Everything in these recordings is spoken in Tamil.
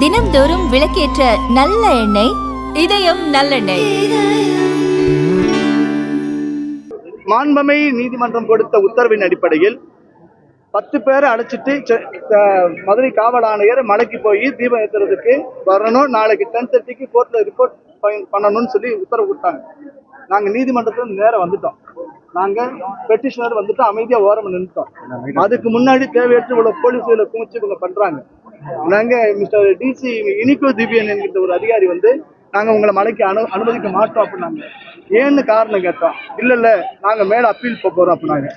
தினம்தோறும் விளக்கேற்ற நல்ல எண்ணெய் இதயம் நல்லெண்ணெய். மாண்பமை நீதிமன்றம் கொடுத்த உத்தரவின் அடிப்படையில் பத்து பேரை அழைச்சிட்டு மதுரை காவல் ஆணையர் மலைக்கு போய் தீபம் ஏற்றுறதுக்கு வரணும். நாளைக்கு டென் தேர்ட்டிக்கு கோர்ட்டில் ரிப்போர்ட் பண்ணணும்னு சொல்லி உத்தரவு கொடுத்தாங்க. நாங்கள் நீதிமன்றத்தில் நேரம் வந்துட்டோம். நாங்க பெட்டிஷனர் வந்துட்டு அமைதியா ஓரம் நின்றுட்டோம் அதுக்கு முன்னாடி தேவையற்ற இவ்வளவு போலீஸ் குமிச்சு இவங்க பண்றாங்க. நாங்க மிஸ்டர் டிசி இனிகோ திவ்யன் என்கிற ஒரு அதிகாரி வந்து நாங்க உங்களை மலைக்கு அனு அனுமதிக்க மாட்டோம் அப்படின்னாங்க. ஏன்னு காரணம் கேட்டோம். இல்ல இல்ல நாங்க மேல அப்பீல் போறோம் அப்படின்னாங்க.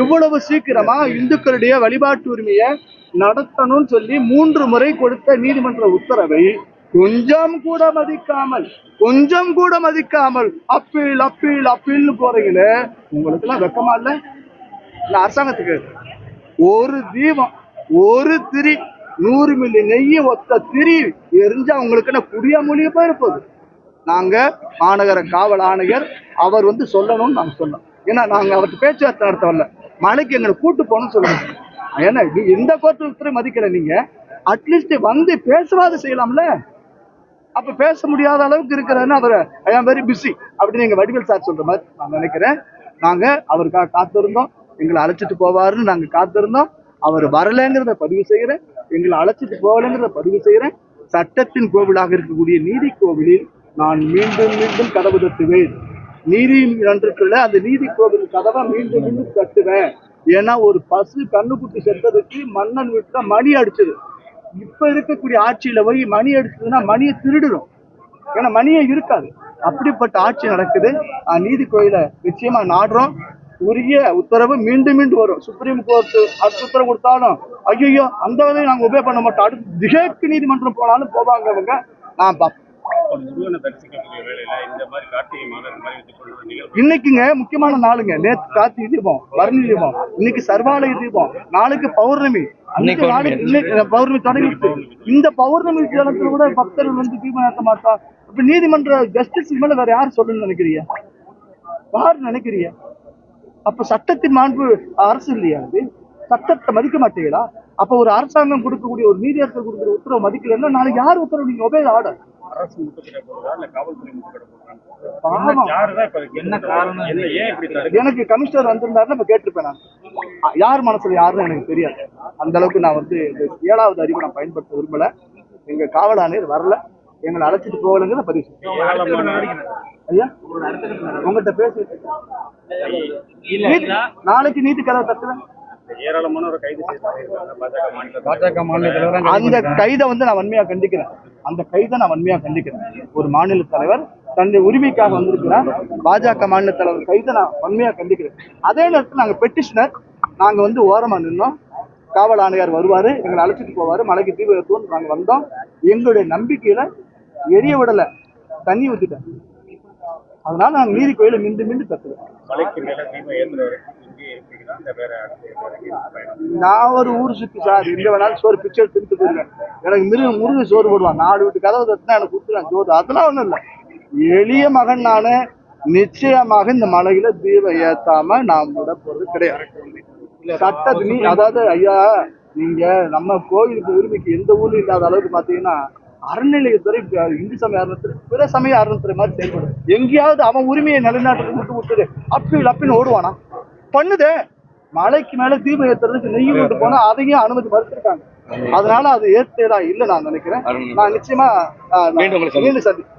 இவ்வளவு சீக்கிரமா இந்துக்களுடைய வழிபாட்டு உரிமையை நடத்தணும்னு சொல்லி மூன்று முறை கொடுத்த நீதிமன்ற உத்தரவை கொஞ்சம் கூட மதிக்காமல் கொஞ்சம் கூட மதிக்காமல் அப்பீல் அப்பீல் அப்பீல்னு போறீங்களே உங்களுக்கு எல்லாம் வெக்கமா இல்ல? இல்ல அரசாங்கத்துக்கு. ஒரு தீபம் ஒரு திரி நூறு மில்லி நெய் ஒத்த திரி எரிஞ்சா உங்களுக்கு என்ன குடிய மொழிய போயிருப்போது? நாங்க மாநகர காவல் ஆணையர் அவர் வந்து சொல்லணும்னு நாங்க சொன்னோம். ஏன்னா நாங்க அவருக்கு பேச்சுவார்த்தை நடத்த வரல மலைக்கு எங்களை கூட்டு போகணும்னு சொல்லணும் ஏன்னா இது எந்த கோர்ட்டு மதிக்கல நீங்க. அட்லீஸ்ட் வந்து பேசுவாது செய்யலாம்ல? அப்ப பேச முடியாத அளவுக்கு இருக்கிறதுன்னு அவர் ஐ ஆம் வெரி பிஸி அப்படின்னு எங்க வடிவேல் சார் சொல்ற மாதிரி நான் நினைக்கிறேன். நாங்க அவருக்காக காத்திருந்தோம். எங்களை அழைச்சிட்டு போவாருன்னு நாங்க காத்திருந்தோம். அவர் வரலைங்கிறத பதிவு செய்யறேன். எங்களை அழைச்சிட்டு போகலைங்கிறத பதிவு செய்யறேன். சட்டத்தின் கோவிலாக இருக்கக்கூடிய நீதி கோவிலில் நான் மீண்டும் மீண்டும் கதவு தட்டுவேன். நீதி நன்றுக்குள்ள அந்த நீதி கோவில் கதவை மீண்டும் மீண்டும் தட்டுவேன். ஏன்னா ஒரு பசு கண்ணுக்குட்டி செத்ததுக்கு மன்னன் வீட்டுல மணி அடிச்சது. இப்ப இருக்கக்கூடிய ஆட்சியில போய் மணி எடுத்ததுன்னா மணியை திருடுறோம். ஏன்னா மணியே இருக்காது. அப்படிப்பட்ட ஆட்சி நடக்குது. நீதி கோயிலை நிச்சயமா நாடுறோம். உரிய உத்தரவு மீண்டும் மீண்டும் வரும். சுப்ரீம் கோர்ட் அடுத்த உத்தரவு கொடுத்தாலும் ஐயோ அந்த வகையை நாங்கள் உபயோக பண்ண மாட்டோம். அடுத்து திகேக்கு நீதிமன்றம் போனாலும் போவாங்க அவங்க நான் பார்ப்போம் இன்னைக்குங்க முக்கியமான நாளுங்க. நேத்து கார்த்திகை தீபம் வரணி தீபம் இன்னைக்கு சர்வாலய தீபம் நாளைக்கு பௌர்ணமி. அன்னைக்கு நாளைக்கு இன்னைக்கு பௌர்ணமி தொடங்கிடுச்சு. இந்த பௌர்ணமி தினத்துல கூட பக்தர்கள் வந்து தீபம் ஏற்ற மாட்டா இப்ப நீதிமன்ற ஜஸ்டிஸ் மேல வேற யார் சொல்லணும்னு நினைக்கிறீங்க? யார் நினைக்கிறீங்க? அப்ப சட்டத்தின் மாண்பு அரசு இல்லையா அது? சட்டத்தை மதிக்க மாட்டீங்களா? அப்ப ஒரு அரசாங்கம் கொடுக்கக்கூடிய ஒரு நீதியரசர் கொடுக்குற உத்தரவு மதிக்கலன்னா நாளைக்கு யார் உத்தரவு? நீங்க ஒபே ஆர்டர் அரசு முட்டுக்கிட்ட போறதா இல்ல காவல்துறை முட்டுக்கிட்ட போறாங்க பாவம் யாருதான் இப்ப என்ன காரணம் என்ன ஏன் இப்படி தடுக்க எனக்கு கமிஷனர் வந்திருந்தாருன்னா இப்ப கேட்டிருப்பேன் நான். யார் மனசுல யாருன்னு எனக்கு தெரியாது. அந்த அளவுக்கு நான் வந்து இந்த ஏழாவது அறிவு நான் பயன்படுத்த விரும்பல. எங்க காவல் ஆணையர் வரல. எங்களை அழைச்சிட்டு போகலங்கிறத பதிவு ஐயா? உங்ககிட்ட பேசிட்டு நீதி- நாளைக்கு நீதி கதவை தட்டுவேன் அந்த கைதை வந்து நான் வன்மையா கண்டிக்கிறேன். அந்த கைதை நான் வன்மையா கண்டிக்கிறேன். ஒரு மாநில தலைவர் தன்னுடைய உரிமைக்காக வந்திருக்கிறார். பாஜக மாநில தலைவர் கைதை நான் வன்மையா கண்டிக்கிறேன். அதே நேரத்தில் நாங்க பெட்டிஷனர் நாங்க வந்து ஓரமா நின்னோம். காவல் ஆணையர் வருவாரு எங்களை அழைச்சிட்டு போவாரு. மலைக்கு தீப ஏற்றுவோம் நாங்க வந்தோம். எங்களுடைய நம்பிக்கையில எரிய விடல. தண்ணி ஊத்திட்டேன். அதனால நாங்க நீதி கோயிலை மீண்டும் மீண்டும் தட்டுவேன் மலைக்கு மேல தீபம் ஏற்றுற நான் ஒரு ஊர் சுத்தி சார். எங்க வேணாலும் சோறு பிச்சை எடுத்து தின்னுட்டு எனக்கு மிருக முருக சோறு போடுவான். நாலு வீட்டு கதவு தட்டினா எனக்கு கொடுத்துருவேன் சோறு. அதெல்லாம் ஒண்ணும் இல்லை. எளிய மகன் நானு நிச்சயமாக இந்த மலையில தீபம் ஏத்தாம நான் விட போறது கிடையாது. சட்டத்து நீ அதாவது ஐயா நீங்க நம்ம கோயிலுக்கு உரிமைக்கு எந்த ஊர்ல இல்லாத அளவுக்கு பாத்தீங்கன்னா அறநிலையத்துறை இந்து சமய அறநிலையத்துறை பிற சமய அறநிலையத்துறை மாதிரி செயல்படும். எங்கேயாவது அவன் உரிமையை நிலைநாட்டுறது விட்டு விட்டுடு. அப்பீல் அப்பீல் ஓடுவானா? பண்ணுதே. மலைக்கு மேல தீபம் ஏத்துறதுக்கு நெய் கொண்டு போனா அதையும் அனுமதி மறுத்திருக்காங்க. அதனால அது ஏற்றதா இல்ல நான் நினைக்கிறேன். நான் நிச்சயமா மீண்டும் சந்திக்கிறேன்.